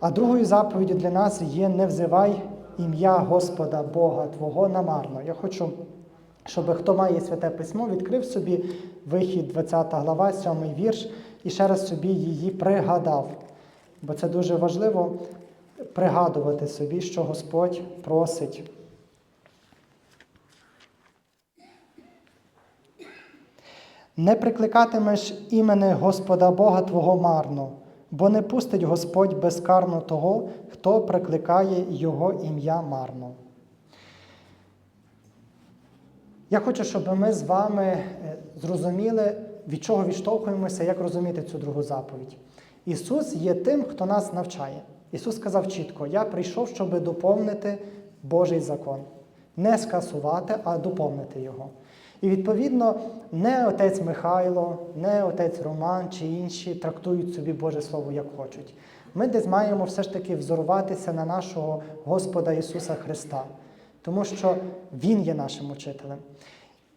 А другою заповіддю для нас є не взивай ім'я Господа Бога Твого намарно. Я хочу, щоб хто має святе письмо, відкрив собі вихід 20 глава, 7 вірш, і ще раз собі її пригадав. Бо це дуже важливо пригадувати собі, що Господь просить. Не прикликатимеш імени Господа Бога Твого марно, бо не пустить Господь безкарно того, хто прикликає Його ім'я марно. Я хочу, щоб ми з вами е, зрозуміли, від чого відштовхуємося, як розуміти цю другу заповідь. Ісус є тим, хто нас навчає. Ісус сказав чітко: Я прийшов, щоб доповнити Божий закон. Не скасувати, а доповнити його. І відповідно, не отець Михайло, не отець Роман чи інші трактують собі Боже Слово як хочуть. Ми десь маємо все ж таки взоруватися на нашого Господа Ісуса Христа, тому що Він є нашим учителем.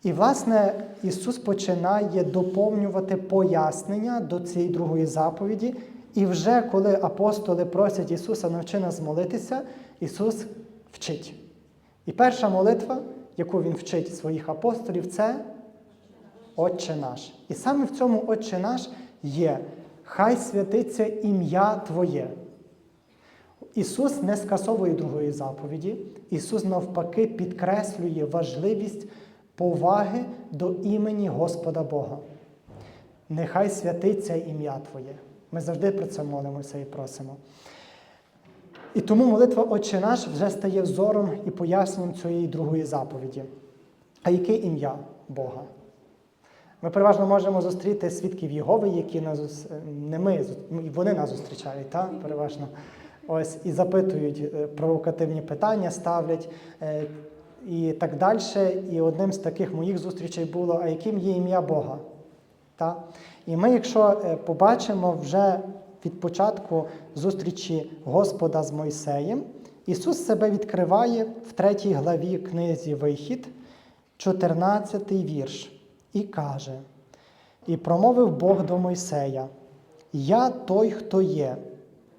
І, власне, Ісус починає доповнювати пояснення до цієї другої заповіді. І вже коли апостоли просять Ісуса навчи нас молитися, Ісус вчить. І перша молитва, яку Він вчить своїх апостолів, це Отче наш. І саме в цьому Отче наш є Хай святиться ім'я Твоє. Ісус не скасовує другої заповіді. Ісус навпаки підкреслює важливість поваги до імені Господа Бога. Нехай святиться ім'я Твоє. Ми завжди про це молимося і просимо. І тому молитва Отче наш вже стає взором і поясненням цієї другої заповіді. А яке ім'я Бога? Ми переважно можемо зустріти свідків Єгови, які нас не ми, вони нас зустрічають, та? переважно. Ось і запитують е, провокативні питання, ставлять е, і так далі. І одним з таких моїх зустрічей було: а яким є ім'я Бога? Та? І ми, якщо е, побачимо вже від початку зустрічі Господа з Мойсеєм, Ісус себе відкриває в третій главі книзі Вихід, 14 вірш, і каже: І промовив Бог до Мойсея: Я той, хто є,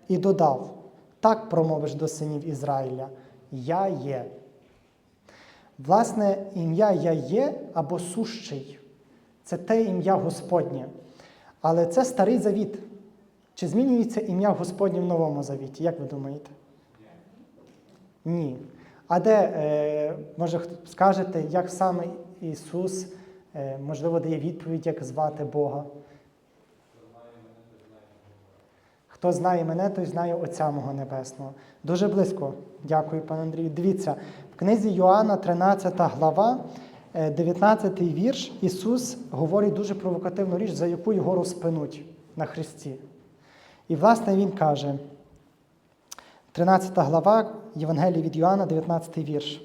і додав: так промовиш до синів Ізраїля, Я є. Власне, ім'я Я є або сущий це те ім'я Господнє. Але це старий завіт. Чи змінюється ім'я Господнє в новому завіті? Як ви думаєте? Ні. А де, е, може, скажете, як саме Ісус, е, можливо, дає відповідь, як звати Бога? Хто знає мене, той знає Отця мого Небесного. Дуже близько. Дякую, пане Андрію. Дивіться, в книзі Йоанна, 13 глава, 19 вірш, Ісус говорить дуже провокативну річ, за яку його розпинуть на Христі. І, власне, Він каже, 13 глава Євангелії від Йоанна, 19 вірш.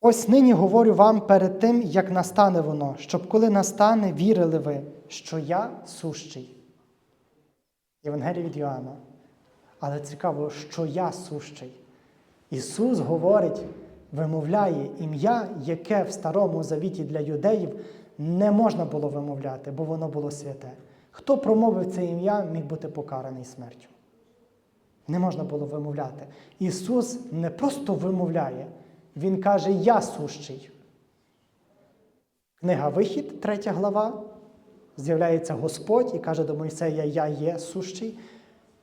Ось нині говорю вам перед тим, як настане воно, щоб коли настане, вірили ви, що я сущий. Євангелія від Йоанна. Але цікаво, що я сущий. Ісус говорить, вимовляє ім'я, яке в Старому Завіті для юдеїв не можна було вимовляти, бо воно було святе. Хто промовив це ім'я, міг бути покараний смертю. Не можна було вимовляти. Ісус не просто вимовляє, Він каже, Я сущий. Книга Вихід, третя глава. З'являється Господь і каже до Мойсея, Я є сущий.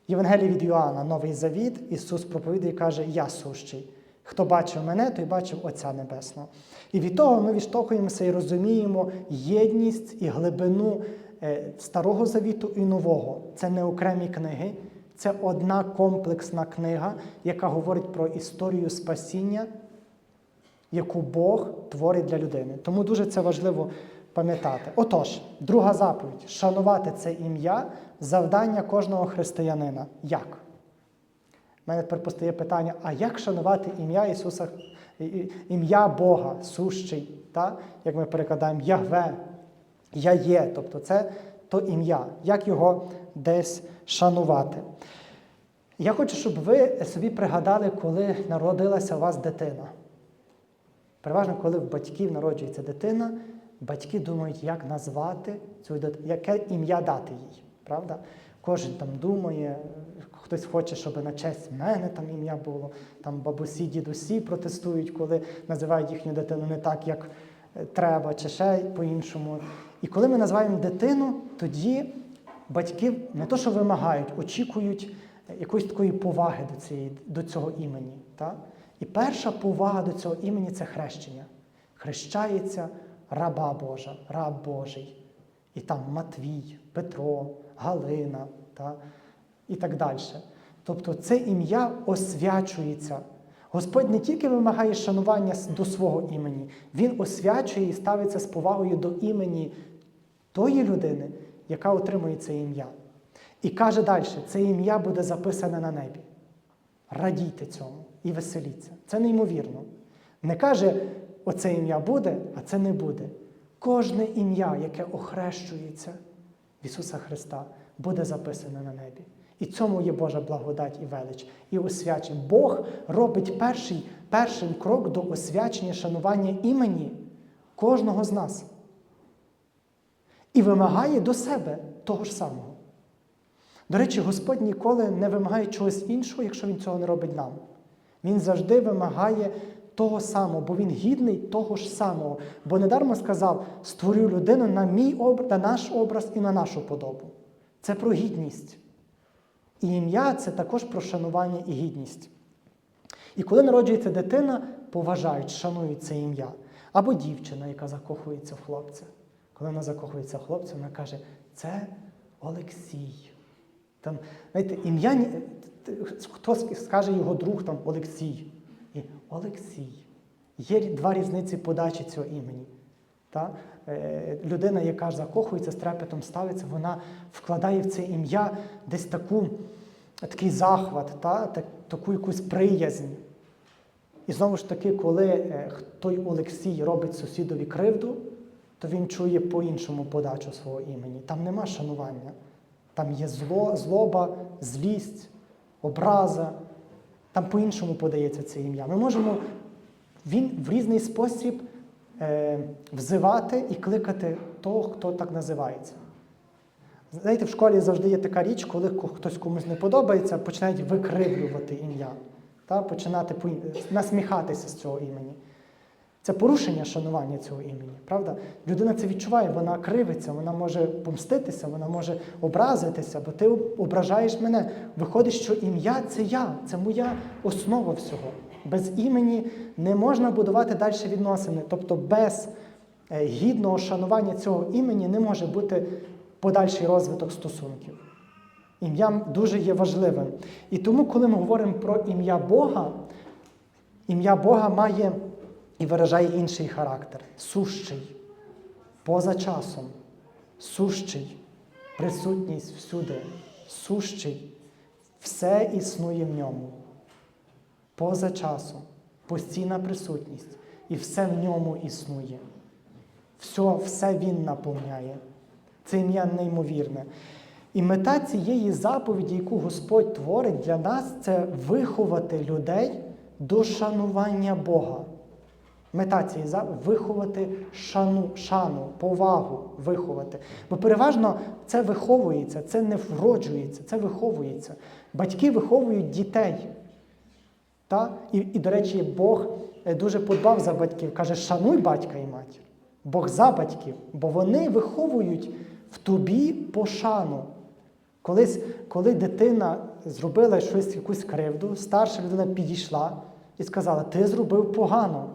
Євангелій від Йоанна, Новий Завіт, Ісус проповідає і каже, Я сущий. Хто бачив мене, той бачив Отця Небесного. І від того ми відштовхуємося і розуміємо єдність і глибину Старого Завіту і Нового. Це не окремі книги, це одна комплексна книга, яка говорить про історію спасіння, яку Бог творить для людини. Тому дуже це важливо пам'ятати. Отож, друга заповідь шанувати це ім'я, завдання кожного християнина. Як? У мене тепер постає питання: а як шанувати ім'я Ісуса, ім'я Бога, сущий, та? як ми перекладаємо Ягве, Я є, тобто це то ім'я, як його десь шанувати? Я хочу, щоб ви собі пригадали, коли народилася у вас дитина. Переважно, коли в батьків народжується дитина, батьки думають, як назвати цю дитину, яке ім'я дати їй. Правда? Кожен там думає, хтось хоче, щоб на честь мене там ім'я було. Там бабусі, дідусі протестують, коли називають їхню дитину не так, як е, треба, чи ще по-іншому. І коли ми називаємо дитину, тоді батьки не то, що вимагають, очікують е, якоїсь такої поваги до, цієї, до цього імені. Та? І перша повага до цього імені це хрещення. Хрещається раба Божа, раб Божий. І там Матвій, Петро, Галина та, і так далі. Тобто це ім'я освячується. Господь не тільки вимагає шанування до свого імені, Він освячує і ставиться з повагою до імені тої людини, яка отримує це ім'я. І каже далі: це ім'я буде записане на небі. Радійте цьому і веселіться. Це неймовірно. Не каже, оце ім'я буде, а це не буде. Кожне ім'я, яке охрещується в Ісуса Христа, буде записане на небі. І цьому є Божа благодать і велич, і освячення. Бог робить перший, перший крок до освячення, шанування імені кожного з нас. І вимагає до себе того ж самого. До речі, Господь ніколи не вимагає чогось іншого, якщо Він цього не робить нам. Він завжди вимагає того самого, бо він гідний того ж самого. Бо недармо сказав: створю людину на мій образ, на наш образ і на нашу подобу. Це про гідність. І ім'я це також про шанування і гідність. І коли народжується дитина, поважають, шанують це ім'я. Або дівчина, яка закохується в хлопця. Коли вона закохується в хлопця, вона каже, це Олексій. Там, знаєте, ім'я, ні- хто скаже його друг там Олексій. І Олексій. Є два різниці подачі цього імені. Та? Е, людина, яка закохується, з трепетом ставиться, вона вкладає в це ім'я десь таку, такий захват, та? таку якусь приязнь. І знову ж таки, коли е, той Олексій робить сусідові кривду, то він чує по-іншому подачу свого імені. Там нема шанування. Там є зло, злоба, злість, образа. Там по-іншому подається це ім'я. Ми можемо він в різний спосіб взивати і кликати того, хто так називається. Знаєте, в школі завжди є така річ, коли хтось комусь не подобається, починають викривлювати ім'я, та, починати по- насміхатися з цього імені. Це порушення шанування цього імені, правда? Людина це відчуває, вона кривиться, вона може помститися, вона може образитися, бо ти ображаєш мене. Виходить, що ім'я це я, це моя основа всього. Без імені не можна будувати далі відносини. Тобто без е, гідного шанування цього імені не може бути подальший розвиток стосунків. Ім'я дуже є важливим. І тому, коли ми говоримо про ім'я Бога, ім'я Бога має і виражає інший характер сущий, поза часом, сущий, присутність всюди, сущий, все існує в ньому. Поза часом, постійна присутність, і все в ньому існує. Все, все він наповняє. Це ім'я неймовірне. І мета цієї заповіді, яку Господь творить для нас, це виховати людей до шанування Бога. Мета цієї заповіді виховати шану, шану, повагу виховати. Бо переважно це виховується, це не вроджується, це виховується. Батьки виховують дітей. Та? І, і, до речі, Бог е, дуже подбав за батьків. Каже, шануй батька і матір. Бог за батьків, бо вони виховують в тобі пошану. Колись, коли дитина зробила щось, якусь кривду, старша людина підійшла і сказала, ти зробив погано.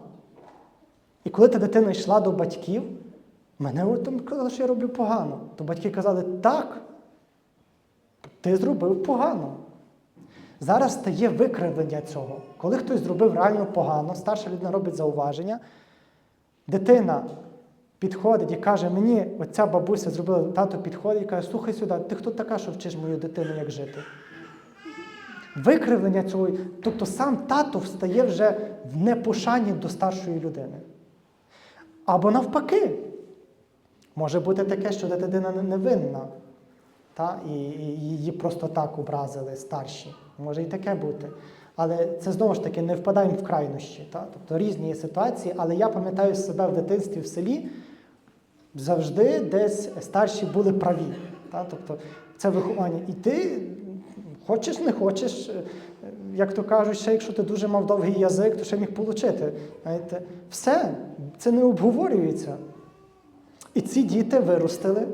І коли та дитина йшла до батьків, мене там казали, що я роблю погано. То батьки казали, так, ти зробив погано. Зараз стає викривлення цього. Коли хтось зробив реально погано, старша людина робить зауваження, дитина підходить і каже, мені оця бабуся зробила, тато підходить і каже, слухай сюди, ти хто така, що вчиш мою дитину, як жити? Викривлення цього, тобто сам тато встає вже в непошані до старшої людини. Або навпаки, може бути таке, що дитина не- невинна, та? І, її просто так образили старші. Може і таке бути. Але це знову ж таки не впадаємо в крайнощі. Та? Тобто різні є ситуації, але я пам'ятаю себе в дитинстві в селі, завжди десь старші були праві. Та? Тобто це виховання. І ти хочеш, не хочеш, е, як то кажуть, ще якщо ти дуже мав довгий язик, то ще міг отримати. Знаєте, все, це не обговорюється. І ці діти виростили,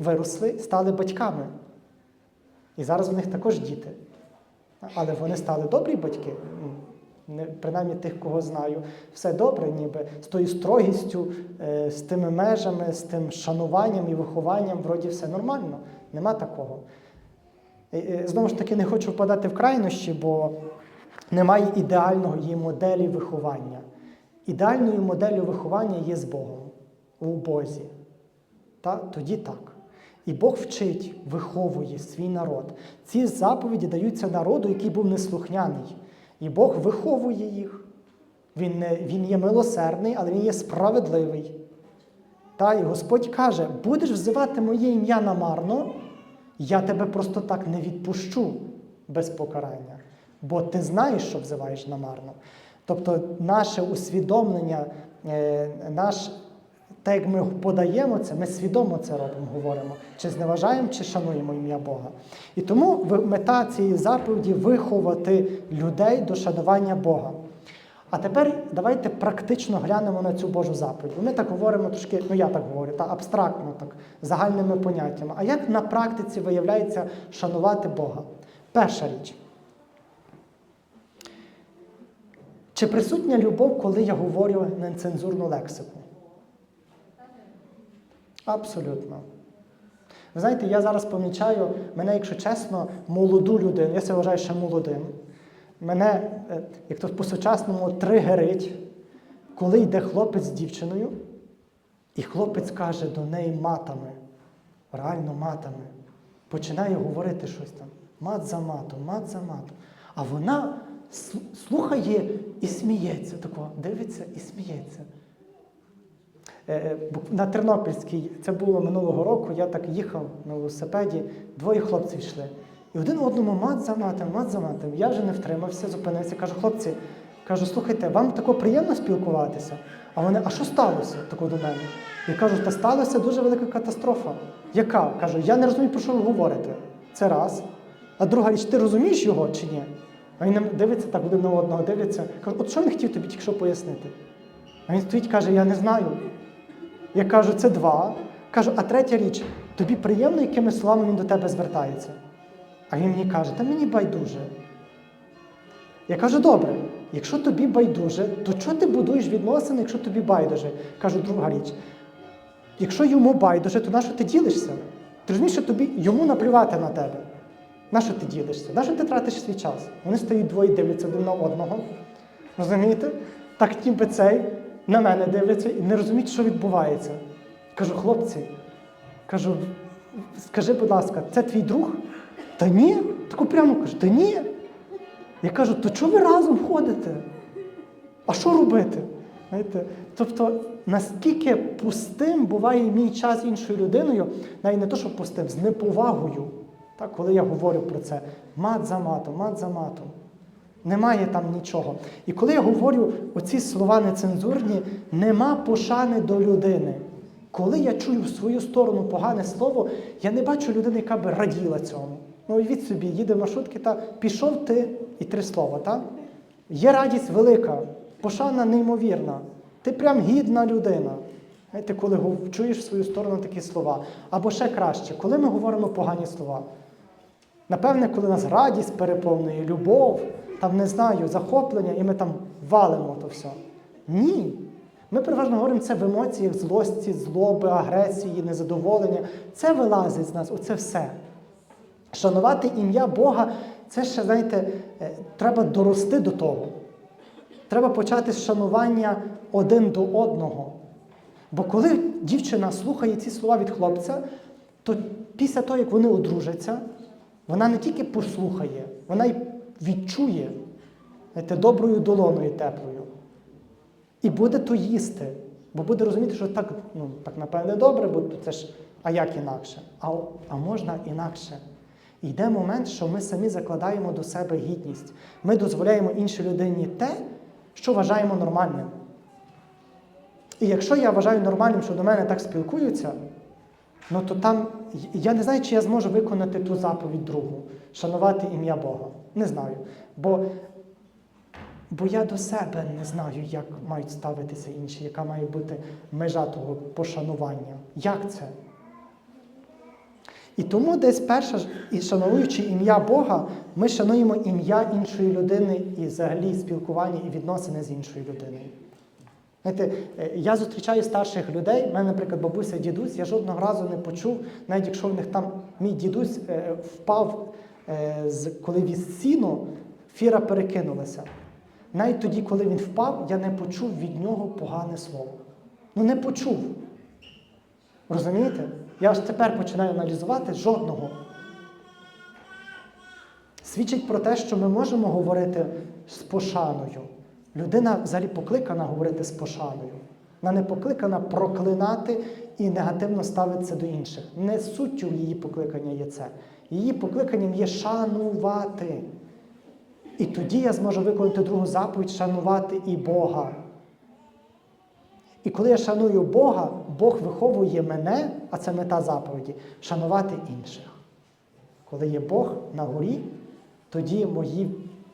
виросли, стали батьками. І зараз у них також діти. Але вони стали добрі батьки. Ну, принаймні тих, кого знаю, все добре, ніби з тою строгістю, е, з тими межами, з тим шануванням і вихованням, вроді все нормально. Нема такого. Знову ж таки, не хочу впадати в крайнощі, бо немає ідеального її моделі виховання. Ідеальною моделлю виховання є з Богом у Бозі. Та? Тоді так. І Бог вчить, виховує свій народ. Ці заповіді даються народу, який був неслухняний. І Бог виховує їх. Він, не, він є милосердний, але він є справедливий. Та, і Господь каже: будеш взивати моє ім'я намарно, я тебе просто так не відпущу без покарання. Бо ти знаєш, що взиваєш намарно. Тобто, наше усвідомлення, е, наш так як ми подаємо це, ми свідомо це робимо, говоримо, чи зневажаємо, чи шануємо ім'я Бога. І тому мета цієї заповіді виховати людей до шанування Бога. А тепер давайте практично глянемо на цю Божу заповідь. Ми так говоримо трошки, ну я так говорю, та абстрактно, так, загальними поняттями. А як на практиці виявляється шанувати Бога? Перша річ. Чи присутня любов, коли я говорю нецензурну лексику? Абсолютно. Ви знаєте, я зараз помічаю, мене, якщо чесно, молоду людину, я себе вважаю ще молодим. Мене, е, як то по-сучасному, тригерить, коли йде хлопець з дівчиною, і хлопець каже до неї матами, реально матами, починає говорити щось там. Мат за матом, мат за матом. А вона слухає і сміється, тако, дивиться і сміється. Е, бук- На Тернопільській, це було минулого року, я так їхав на велосипеді, двоє хлопців йшли. І один одному мат за матом, мат за матом. Я вже не втримався, зупинився, кажу, хлопці, кажу, слухайте, вам тако приємно спілкуватися? А вони, а що сталося? Тако до мене. Я кажу, та сталася дуже велика катастрофа. Яка? Кажу, я не розумію, про що ви говорите. Це раз. А друга річ, ти розумієш його чи ні? А він дивиться так один на одного, дивиться. Кажу, от що він хотів тобі тільки що пояснити? А він стоїть, каже, я не знаю. Я кажу, це два. Кажу, а третя річ, тобі приємно, якими словами він до тебе звертається. А він мені каже, та мені байдуже. Я кажу, добре, якщо тобі байдуже, то чого ти будуєш відносини, якщо тобі байдуже? Кажу, друга річ. Якщо йому байдуже, то на що ти ділишся? Ти розумієш, що тобі йому наплювати на тебе. На що ти ділишся? На що ти тратиш свій час? Вони стоять двоє, дивляться один на одного. Розумієте? Так ніби цей на мене дивляться і не розуміють, що відбувається. Кажу, хлопці, кажу, скажи, будь ласка, це твій друг? Та ні. Таку прямо кажу, та ні. Я кажу, то чого ви разом ходите? А що робити? Знаєте? Тобто, наскільки пустим буває мій час іншою людиною, навіть не то, що пустим, з неповагою. Так, коли я говорю про це, мат за матом, мат за матом. Немає там нічого. І коли я говорю оці слова нецензурні, нема пошани до людини. Коли я чую в свою сторону погане слово, я не бачу людини, яка би раділа цьому. Ну, уявіть собі, їде в маршрутки та пішов ти і три слова, так? Є радість велика, пошана неймовірна. Ти прям гідна людина. Знаєте, коли чуєш в свою сторону такі слова. Або ще краще, коли ми говоримо погані слова. Напевне, коли нас радість переповнює, любов, там не знаю, захоплення, і ми там валимо то все. Ні. Ми переважно говоримо це в емоціях злості, злоби, агресії, незадоволення. Це вилазить з нас, оце все. Шанувати ім'я Бога, це ще, знаєте, е, треба дорости до того. Треба почати з шанування один до одного. Бо коли дівчина слухає ці слова від хлопця, то після того, як вони одружаться, вона не тільки послухає, вона й відчує знаєте, доброю долоною теплою. І буде то їсти. Бо буде розуміти, що так, ну, так напевне, добре, бо це ж, а як інакше? А, а можна інакше. Йде момент, що ми самі закладаємо до себе гідність. Ми дозволяємо іншій людині те, що вважаємо нормальним. І якщо я вважаю нормальним, що до мене так спілкуються, ну то там я не знаю, чи я зможу виконати ту заповідь другу, шанувати ім'я Бога. Не знаю. Бо, бо я до себе не знаю, як мають ставитися інші, яка має бути межа того пошанування. Як це? І тому десь перше, і шануючи ім'я Бога, ми шануємо ім'я іншої людини і взагалі спілкування і відносини з іншою людиною. Знаєте, е, я зустрічаю старших людей, в мене, наприклад, бабуся, дідусь, я жодного разу не почув, навіть якщо в них там мій дідусь е, впав, е, коли від сіну, фіра перекинулася. Навіть тоді, коли він впав, я не почув від нього погане слово. Ну не почув. Розумієте? Я аж тепер починаю аналізувати жодного. Свідчить про те, що ми можемо говорити з пошаною. Людина взагалі покликана говорити з пошаною. Вона не покликана проклинати і негативно ставитися до інших. Не суттю її покликання є це. Її покликанням є шанувати. І тоді я зможу виконати другу заповідь шанувати і Бога. І коли я шаную Бога, Бог виховує мене, а це мета заповіді, шанувати інших. Коли є Бог на горі, тоді мої,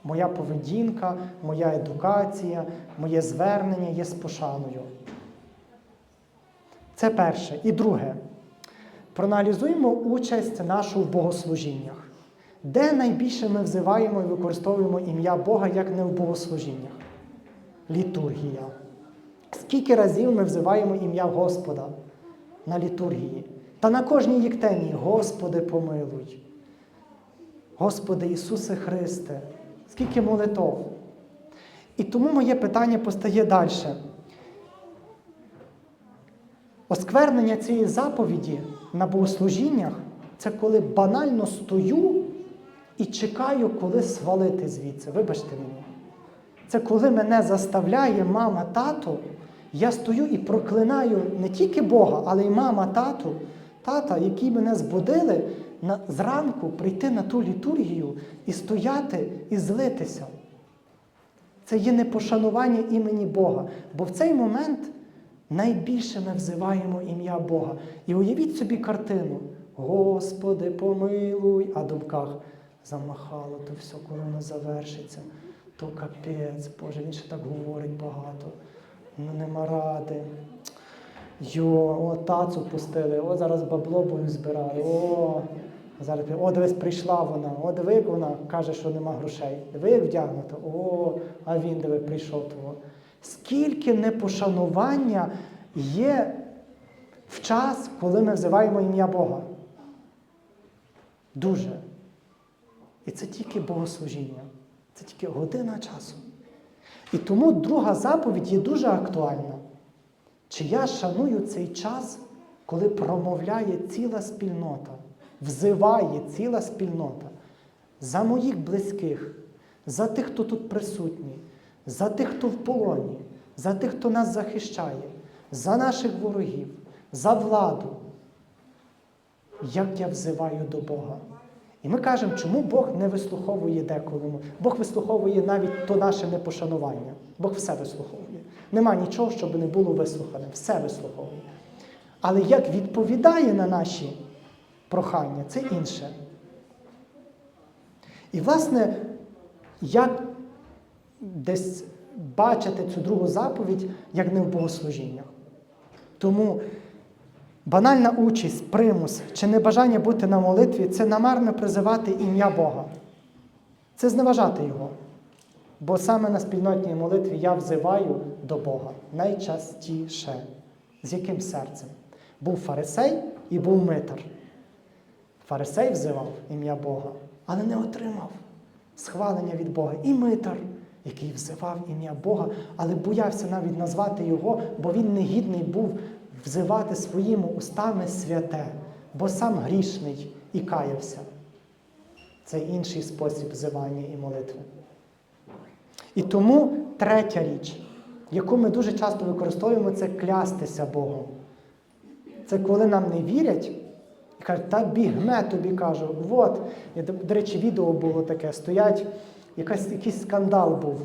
моя поведінка, моя едукація, моє звернення є з пошаною. Це перше. І друге. Проаналізуємо участь нашу в богослужіннях. Де найбільше ми взиваємо і використовуємо ім'я Бога, як не в богослужіннях? Літургія. Скільки разів ми взиваємо ім'я Господа на літургії? Та на кожній їктенії Господи помилуй. Господи Ісусе Христе, скільки молитов. І тому моє питання постає далі. Осквернення цієї заповіді на богослужіннях це коли банально стою і чекаю, коли свалити звідси. Вибачте мені. Це коли мене заставляє мама, тато, я стою і проклинаю не тільки Бога, але й мама, тату, тата, які мене збудили на, зранку прийти на ту літургію і стояти і злитися. Це є непошанування імені Бога. Бо в цей момент найбільше ми взиваємо ім'я Бога. І уявіть собі картину. Господи, помилуй, а думках замахало, то все, коли воно завершиться, то капець, Боже, він ще так говорить багато. Ну нема ради. Йо, о, тацу пустили, о, зараз бабло будуть збирати, о, зараз, о, дивись, прийшла вона, о, диви, як вона каже, що нема грошей. Диви, як вдягнуто, о, а він диви, прийшов того. Скільки непошанування є в час, коли ми взиваємо ім'я Бога? Дуже. І це тільки богослужіння, це тільки година часу. І тому друга заповідь є дуже актуальна. Чи я шаную цей час, коли промовляє ціла спільнота, взиває ціла спільнота за моїх близьких, за тих, хто тут присутній, за тих, хто в полоні, за тих, хто нас захищає, за наших ворогів, за владу. Як я взиваю до Бога? І ми кажемо, чому Бог не вислуховує деколи. Бог вислуховує навіть то наше непошанування. Бог все вислуховує. Нема нічого, щоб не було вислухане. Все вислуховує. Але як відповідає на наші прохання, це інше. І, власне, як десь бачити цю другу заповідь, як не в богослужіннях. Тому банальна участь, примус чи небажання бути на молитві це намарно призивати ім'я Бога. Це зневажати Його. Бо саме на спільнотній молитві я взиваю до Бога найчастіше. З яким серцем? Був фарисей і був митар. Фарисей взивав ім'я Бога, але не отримав схвалення від Бога. І митар, який взивав ім'я Бога, але боявся навіть назвати його, бо він негідний був взивати своїми устами святе, бо сам грішний і каявся. Це інший спосіб взивання і молитви. І тому третя річ, яку ми дуже часто використовуємо, це клястися Богом. Це коли нам не вірять кажуть, та бігме тобі кажу, от, до до речі, відео було таке, стоять, якась, якийсь скандал був.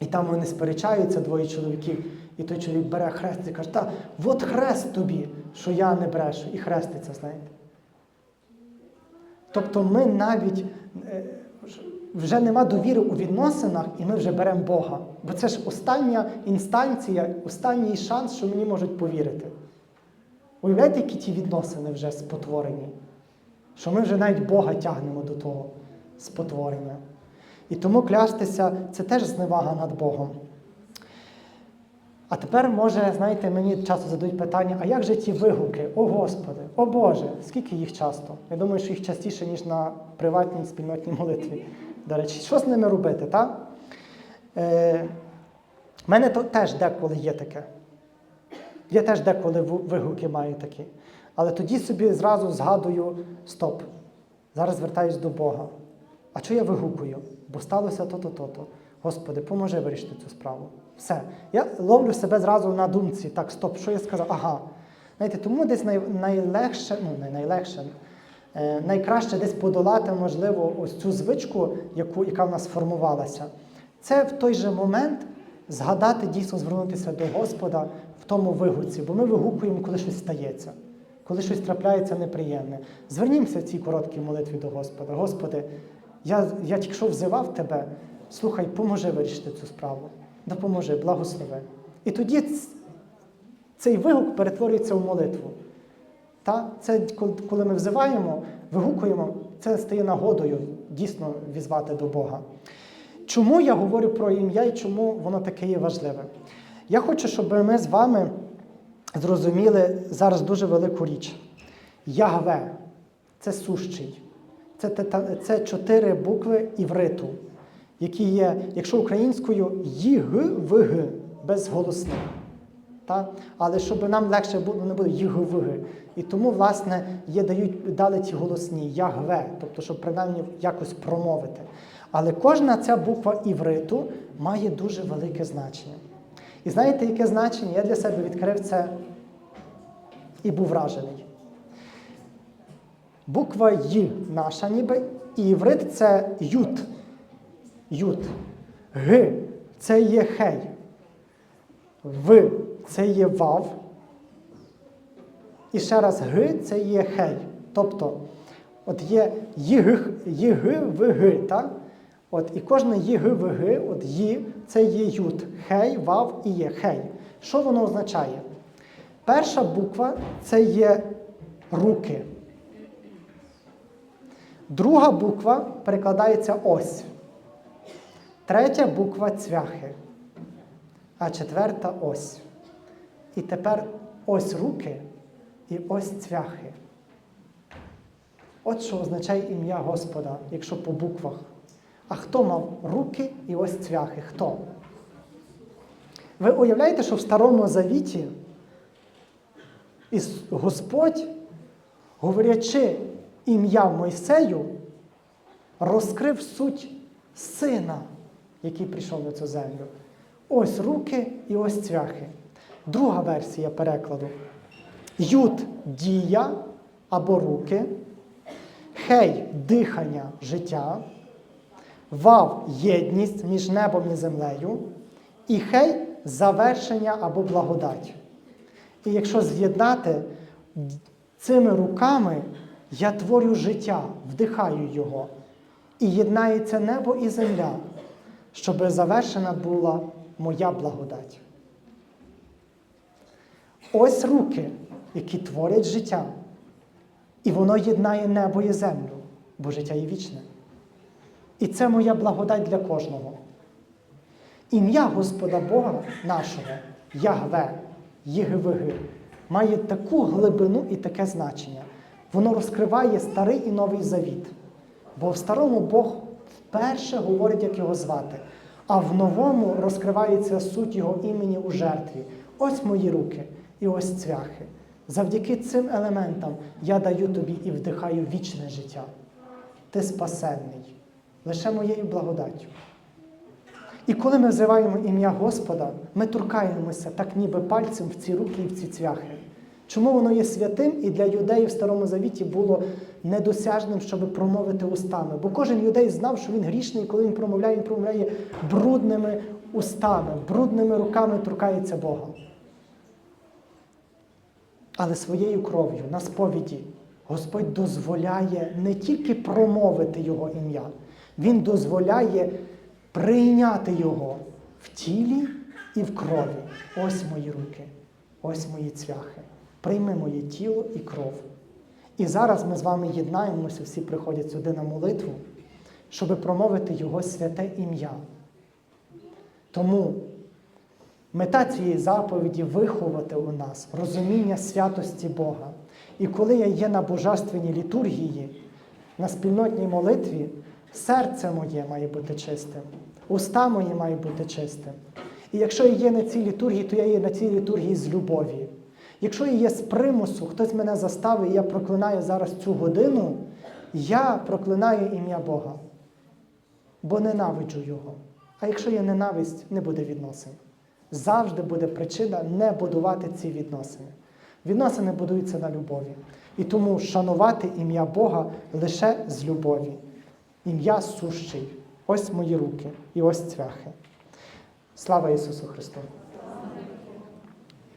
І там вони сперечаються, двоє чоловіків. І той чоловік бере хрест і каже, та от хрест тобі, що я не брешу, і хреститься, знаєте. Тобто ми навіть е, вже нема довіри у відносинах, і ми вже беремо Бога. Бо це ж остання інстанція, останній шанс, що мені можуть повірити. Уявляєте, які ті відносини вже спотворені? Що ми вже навіть Бога тягнемо до того спотворення. І тому клястися це теж зневага над Богом. А тепер, може, знаєте, мені часто задають питання, а як же ті вигуки? О Господи, о Боже, скільки їх часто? Я думаю, що їх частіше, ніж на приватній спільнотній молитві. До речі, що з ними робити, так? Е, мене то теж деколи є таке. Я теж деколи вигуки маю такі. Але тоді собі зразу згадую: стоп, зараз звертаюсь до Бога. А що я вигукую? Бо сталося то-то, то-то. Господи, поможи вирішити цю справу. Все. Я ловлю себе зразу на думці. Так, стоп, що я сказав? Ага. Знаєте, тому десь най, найлегше, ну не найлегше, е, найкраще десь подолати, можливо, ось цю звичку, яку, яка в нас формувалася. Це в той же момент згадати дійсно звернутися до Господа тому вигуці, бо ми вигукуємо, коли щось стається, коли щось трапляється неприємне. Звернімося в цій короткій молитві до Господа. Господи, я, я тільки що взивав тебе, слухай, поможи вирішити цю справу. Допоможи, благослови. І тоді цей вигук перетворюється в молитву. Та? Це коли- ми взиваємо, вигукуємо, це стає нагодою дійсно візвати до Бога. Чому я говорю про ім'я і чому воно таке є важливе? Я хочу, щоб ми з вами зрозуміли зараз дуже велику річ. Ягве це сущий. Це, це чотири букви івриту, які є, якщо українською, ї-г-в-г, без голосних. Та? Але щоб нам легше було, не буде ї-г-в-г. І тому, власне, є, дають, дали ті голосні ягве, тобто, щоб принаймні якось промовити. Але кожна ця буква івриту має дуже велике значення. І знаєте, яке значення? Я для себе відкрив це і був вражений. Буква Й наша ніби, іврит це ют. Ют. Г це є хей. В це є вав. І ще раз Г це є хей. Тобто, от є ЄГ, ЄГ, ВГ, так? От, і кожне ЄГ, ВГ, от Ї це є ют. Хей, вав і є хей. Що воно означає? Перша буква це є руки. Друга буква перекладається ось. Третя буква цвяхи. А четверта ось. І тепер ось руки і ось цвяхи. От що означає ім'я Господа, якщо по буквах. А хто мав руки і ось цвяхи? Хто? Ви уявляєте, що в Старому Завіті Господь, говорячи ім'я Мойсею, розкрив суть сина, який прийшов на цю землю. Ось руки і ось цвяхи. Друга версія перекладу. Ют дія або руки, хей дихання життя, вав єдність між небом і землею, і хей завершення або благодать. І якщо з'єднати цими руками, я творю життя, вдихаю його. І єднається небо і земля, щоб завершена була моя благодать. Ось руки, які творять життя. І воно єднає небо і землю, бо життя є вічне. І це моя благодать для кожного. Ім'я Господа Бога нашого, Ягве, ЄГВГ, має таку глибину і таке значення. Воно розкриває старий і новий завіт. Бо в старому Бог вперше говорить, як його звати, а в новому розкривається суть його імені у жертві. Ось мої руки і ось цвяхи. Завдяки цим елементам я даю тобі і вдихаю вічне життя. Ти спасенний лише моєю благодаттю. І коли ми взиваємо ім'я Господа, ми торкаємося так ніби пальцем в ці руки і в ці цвяхи. Чому воно є святим і для юдеїв в Старому Завіті було недосяжним, щоб промовити устами? Бо кожен юдей знав, що він грішний, і коли він промовляє, він промовляє брудними устами, брудними руками торкається Бога. Але своєю кров'ю на сповіді Господь дозволяє не тільки промовити Його ім'я, Він дозволяє прийняти Його в тілі і в крові. Ось мої руки, ось мої цвяхи. Прийми моє тіло і кров. І зараз ми з вами єднаємося, всі приходять сюди на молитву, щоб промовити Його святе ім'я. Тому мета цієї заповіді виховати у нас розуміння святості Бога. І коли я є на божественній літургії, на спільнотній молитві, серце моє має бути чистим, уста мої мають бути чистим. І якщо я є на цій літургії, то я є на цій літургії з любові. Якщо я є з примусу, хтось мене заставив, і я проклинаю зараз цю годину, я проклинаю ім'я Бога, бо ненавиджу Його. А якщо є ненависть, не буде відносин. Завжди буде причина не будувати ці відносини. Відносини будуються на любові. І тому шанувати ім'я Бога лише з любові. Ім'я сущий. Ось мої руки і ось цвяхи. Слава Ісусу Христу!